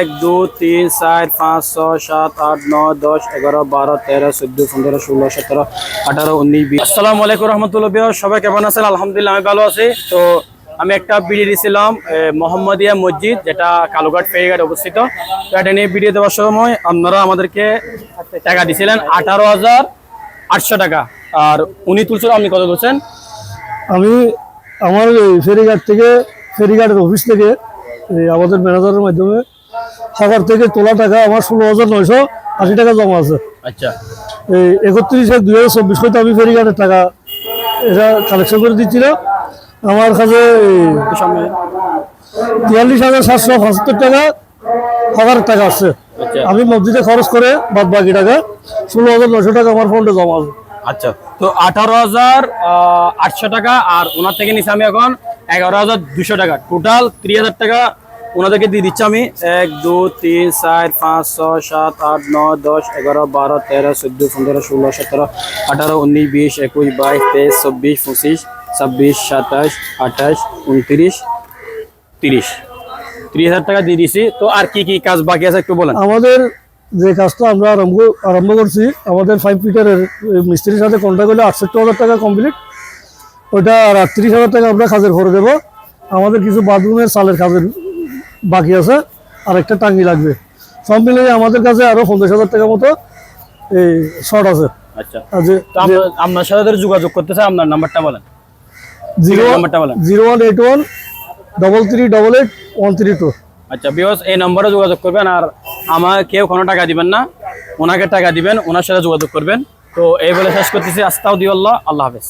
এক, দু, তিন, চার, পাঁচ, ছয়, সাত, আট, নয়, দশ, এগারো, বারো, তেরো, চোদ্দ, পনেরো, ষোলো, সতেরো, আঠারো, উনিশ, বিশ। আসসালামু আলাইকুম রহমতুল্লাহ সবাই কেমন আছেন? আলহামদুলিল্লাহ, আমি ভালো আছি। তো আমি একটা ভিডিও দিয়েছিলাম মোহাম্মদিয়া মসজিদ, যেটা কালুঘাট ফেরিঘাট অবস্থিত। তো এটা নিয়ে ভিডিও দেওয়ার সময় আপনারা আমাদেরকে টাকা দিয়েছিলেন আঠারো হাজার আটশো টাকা। আর উনি তুলছেন আপনি কত তুলছেন? আমি আমার ফেরিঘাট থেকে, ফেরিঘাটের অফিস থেকে আমাদের ম্যানেজারের মাধ্যমে সাগর থেকে তোলা টাকা আমার ষোলো হাজার নয়শো আশি টাকা জমা আছে। আচ্ছা। এই একত্রিশ এক দুই হাজার চব্বিশ হইতে আমি ফেরিঘাটের টাকা এটা কালেকশন করে দিচ্ছিলাম। আমার কাছে তিয়াল্লিশ হাজার সাতশো পঁচাত্তর টাকা সাগরের টাকা আছে। আচ্ছা। আমি মসজিদে খরচ করে বাদ বাকি টাকা ষোলো হাজার নয়শো টাকা আমার ফোনটা জমা আছে। আচ্ছা তো আঠারো হাজার আটশো টাকা আর ওনার থেকে নিচ্ছি আমি এখন এগারো হাজার দুশো টাকা। টোটাল ত্রিশ হাজার টাকা ওনাদেরকে দিয়ে দিচ্ছি আমি। এক, দু, তিন, চার, পাঁচ, ছয়, সাত, আট, নয়, দশ, এগারো, বারো, তেরো, চোদ্দ, পনেরো, ষোলো, সতেরো, আঠারো, উনিশ, বিশ, একুশ, বাইশ, তেইশ, চব্বিশ, পঁচিশ, ছাব্বিশ, সাতাশ, আঠাশ, উনত্রিশ, তিরিশ। তিরিশ হাজার টাকা দিয়ে দিছি। তো আর কি কি কাজ বাকি আছে একটু বলেন। আমাদের যে কাজটা আমরা আরম্ভ আরম্ভ করছি, আমাদের ফাইভ ফিটারের মিস্ত্রির সাথে কন্ট্যাক্ট করলে আটষট্টি হাজার টাকা কমপ্লিট ওইটা আর আটত্রিশ হাজার টাকা আমরা কাজের করে দেবো। আমাদের কিছু বাথরুমের সালের কাজের বাকি আছে আর একটা টাঙ্গি লাগবে। সব মিলিয়ে আমাদের কাছে আরও পঞ্চাশ হাজার টাকা মতো এই শর্ট আছে। আচ্ছা। আপনার সাথে যোগাযোগ করতে চাই আপনার নাম্বারটা বলেন। জিরো নাম্বারটা বলেন। Zero one eight one double three double eight one three two. আচ্ছা বিকজ এই নম্বরে যোগাযোগ করবেন আর আমার কেউ কোনো টাকা দিবেন না। ওনাকে টাকা দিবেন ওনার সাথে যোগাযোগ করবেন। তো এই বলে শেষ করতেছি। আস্তাউদ্দিউল্লাহ আল্লাহ হাফেজ।